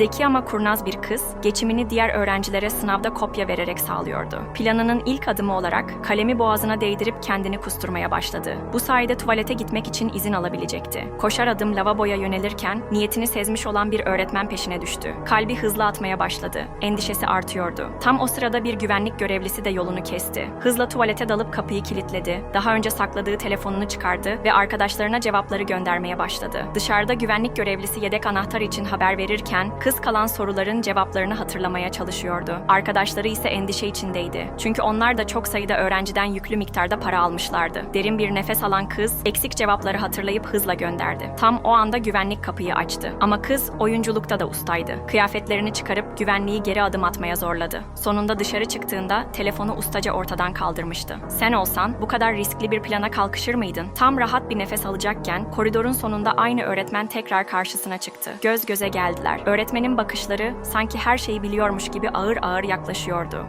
Zeki ama kurnaz bir kız, geçimini diğer öğrencilere sınavda kopya vererek sağlıyordu. Planının ilk adımı olarak kalemi boğazına değdirip kendini kusturmaya başladı. Bu sayede tuvalete gitmek için izin alabilecekti. Koşar adım lavaboya yönelirken niyetini sezmiş olan bir öğretmen peşine düştü. Kalbi hızla atmaya başladı. Endişesi artıyordu. Tam o sırada bir güvenlik görevlisi de yolunu kesti. Hızla tuvalete dalıp kapıyı kilitledi. Daha önce sakladığı telefonunu çıkardı ve arkadaşlarına cevapları göndermeye başladı. Dışarıda güvenlik görevlisi yedek anahtar için haber verirken kız kalan soruların cevaplarını hatırlamaya çalışıyordu. Arkadaşları ise endişe içindeydi. Çünkü onlar da çok sayıda öğrenciden yüklü miktarda para almışlardı. Derin bir nefes alan kız eksik cevapları hatırlayıp hızla gönderdi. Tam o anda güvenlik kapıyı açtı. Ama kız oyunculukta da ustaydı. Kıyafetlerini çıkarıp güvenliği geri adım atmaya zorladı. Sonunda dışarı çıktığında telefonu ustaca ortadan kaldırmıştı. Sen olsan bu kadar riskli bir plana kalkışır mıydın? Tam rahat bir nefes alacakken koridorun sonunda aynı öğretmen tekrar karşısına çıktı. Göz göze geldiler. Öğretmenin bakışları sanki her şeyi biliyormuş gibi ağır ağır yaklaşıyordu.